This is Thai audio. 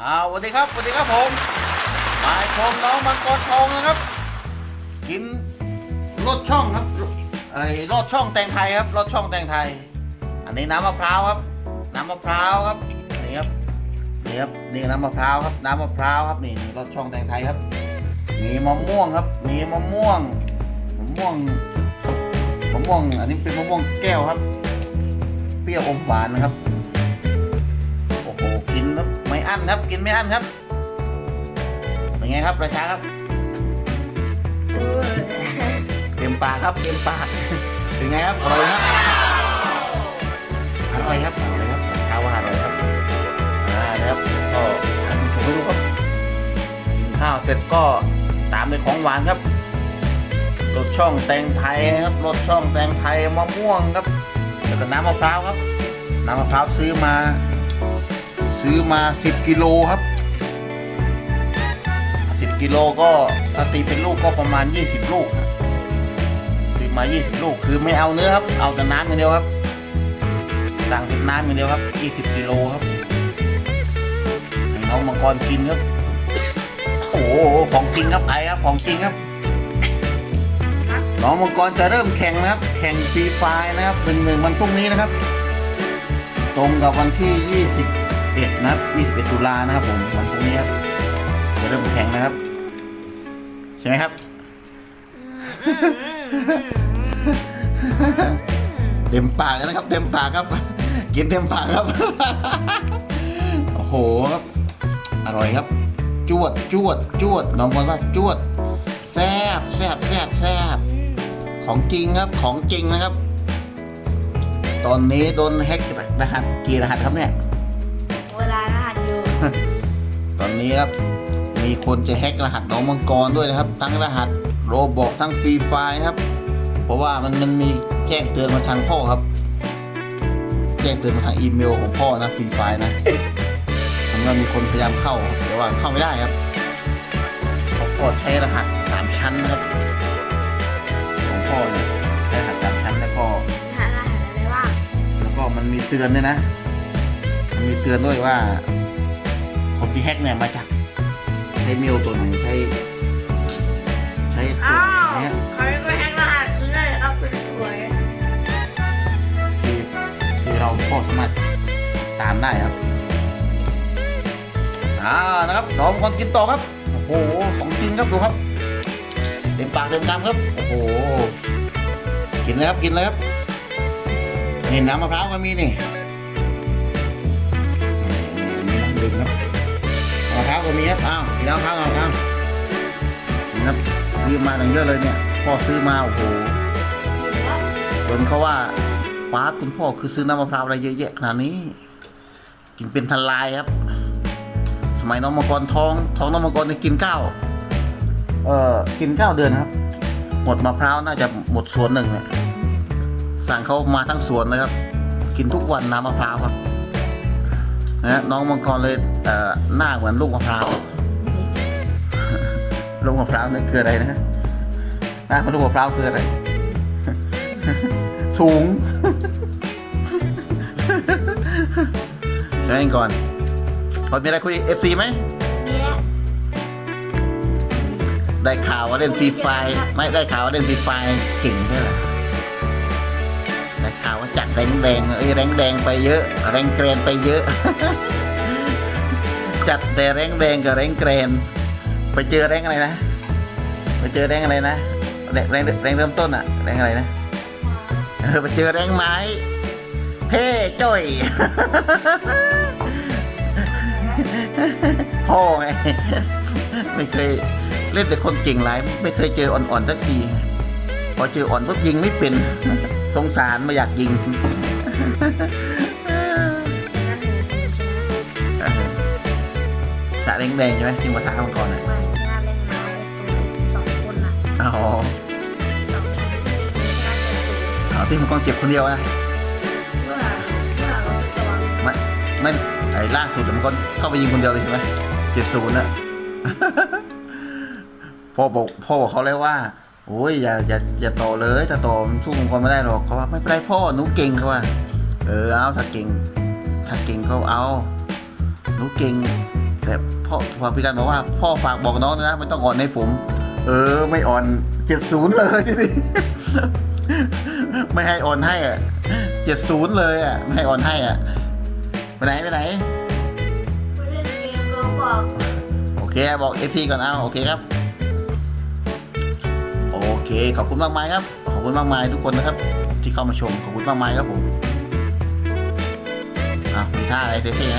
อ้าวสวัสดีครับสวัสดีครับผมมายชมน้องมังกรทองนะครับ กินรสช่องครับไอ้รสช่องแตงไทยครับรสช่องแตงไทย อันนี้น้ำมะพร้าวครับ น้ำมะพร้าวครับนี่ครับนี่ครับนี่น้ำมะพร้าวครับน้ำมะพร้าวครับนี่นี่รสช่องแตงไทยครับมีมะม่วงครับมีมะม่วงมะม่วงมะม่วง อันนี้เป็นมะม่วงแก้วครับ เปรี้ยวอมหวานนะครับโอ้โห อั้นครับ กินไม่อั้นครับเป็นไงครับประชาครับเต็มปากครับเต็มปากเป็นไงครับอร่อยครับอร่อยครับอร่อยครับประชาว่าอร่อยครับอ่านะครับก็ทานชมให้ดูครับกินข้าวเสร็จก็ตามด้วยของหวานครับรสช่องแตงไทยครับรสช่องแตงไทยมะม่วงครับแล้วก็น้ำมะพร้าวครับน้ำมะพร้าวซื้อมา ซื้อมา 10 กิโลครับ 10 กิโลก็ถ้าตีเป็นลูกก็ประมาณ 20 ลูกครับซื้อมา 20 ลูกคือไม่เอาเนื้อครับ เอาแต่น้ำอย่างเดียวครับ สั่งเป็นน้ำอย่างเดียวครับ 20 กิโลครับให้น้องมังกรกินครับ โอ้โหของจริงครับไอครับของจริงครับน้องมังกรจะเริ่มแข่งนะครับ แข่งฟรีไฟล์นะครับหนึ่งหนึ่งวันพรุ่งนี้นะครับ ตรงกับวันที่ 21นะครับ 21 ตุลานะครับผมวันพรุ่งนี้ครับจะเริ่มแข่งนะครับ ใช่ไหมครับ เต็มปากเลยนะครับ เต็มปากครับ กินเต็มปากครับ โอ้โหครับอร่อยครับ จวดจวดจวดน้องบอลว่าจวดแซบแซบแซบแซบของจริงครับของจริงนะครับ ตอนนี้โดนแฮกจากรหัสกี่รหัสครับเนี่ย เวลารหัสอยู่ตอนนี้ครับ มีคนจะแฮกรหัสน้องมังกรด้วยนะครับ ทั้งรหัสโรบอกทั้งฟรีไฟนะครับ เพราะว่ามันมันมีแจ้งเตือนมาทางพ่อครับ แจ้งเตือนมาทางอีเมลของพ่อนะฟรีไฟนะผมก็มีคนพยายามเข้าแต่ว่าเข้าไม่ได้ครับเพราะพ่อใช้รหัสสามชั้นนะครับของพ่อเนี่ยใช้รหัสสามชั้นแล้วก็รหัสรหัสอะไรบ้างแล้วก็มันมีเตือนด้วยนะ มันมีเตือนด้วยว่า คนที่แฮกเนี่ยมาจากใช้เมลตัวไหนใช้ใช้ตัวอ้าไหนวเนี่ยใครก็แฮกรหัสคือได้ครับเป็นสวยคือคือเราก็สามารถตามได้ครับอ่านะครับน้องคนกินต่อครับโอ้โหของจริงครับดูครับเต็มปากเต็มคำครับโอ้โหกินเลยครับกินเลยครับนี่น้ำมะพร้าวก็มีนี่นี่ ครับอ้าวกินน้ำมะพร้าวก่อนครับนี่ครับซื้อมาตั้งเยอะเลยเนี่ยพ่อซื้อมาโอ้โหจนเขาว่าป้าคุณพ่อคือซื้อน้ำมะพร้าวอะไรเยอะแยะขนาดนี้กินเป็นทลายครับ สมัยน้องมังกรท้องท้องน้องมังกรเนี่ยกินข้าวเอ่อกินข้าวเดือนครับ หมดมะพร้าวน่าจะหมดสวนหนึ่งเนี่ยสั่งเขามาทั้งสวนเลยครับ กินทุกวันน้ำมะพร้าวครับ นะน้องมังกรเลยเอ่อหน้าเหมือนลูกมะพร้าวลูกมะพร้าวนี่คืออะไรนะหน้าเหมือนลูกมะพร้าวคืออะไร สูงใช่ก่อนพอมีอะไรคุย FC ไหมเนี่ยได้ข่าวว่าเล่นฟรีไฟไม่ได้ข่าวว่าเล่นฟรีไฟเก่งด้วย เหรอได้ข่าวว่าจัดแรงแดงเอ้ยแรงแดงไปเยอะ แรงเกรนไปเยอะ จัดแต่แรงแดงกับแรงเกรนไปเจอแรงอะไรนะไปเจอแรงอะไรนะแรงแรงแรงเริ่มต้นอะแรงอะไรนะเออไปเจอแรงไม้เท่จ้อยพ่อไงไม่เคยเล่นแต่คนเก่งหลาย ไม่เคยเจออ่อนๆสักที พอเจออ่อนปุ๊บยิงไม่เป็น สงสารไม่อยากยิงเออสระแดงๆใช่ไหมที่มาท้ามังกรอะไม่ชนะเล่นไม้สองคนอะอ๋อสองคนชนะเป็นศูนย์เอาที่มังกรเก็บคนเดียวอะเมื่อเมื่อเราตัวไม่ไม่ไอ้ล่าสุดมังกรเข้าไปยิงคนเดียวเลยใช่ไหมเจ็ดศูนย์อะพ่อบอกพ่อบอกเขาแล้วว่า โอ้ยอย่าอย่าอย่าต่อเลยถ้าต่อมันสู้มังกรไม่ได้หรอกเขาว่าไม่เป็นไรพ่อหนูเก่งเขาว่าเออเอาถ้าเก่ง ถ้าเก่งเขาเอาหนูเก่งแต่แต่พ่อพอพี่กันบอกว่าพ่อฝากบอกน้องด้วยนะไม่ต้องอ่อนให้ผม เออ ไม่อ่อนเจ็ดศูนย์เลยทีนี้ไม่ให้อ่อนให้อะเจ็ดศูนย์เลยอะไม่ให้อ่อนให้อะไปไหนไปไหนไปเล่นเกมโรบอกโอเคบอกเอทีก่อนเอาโอเคครับโอ เค ขอบคุณมากมายครับ ขอบคุณมากมายทุกคนนะครับ ที่เข้ามาชม ขอบคุณมากมายครับผมอะมีท่าอะไรเท่ๆไหม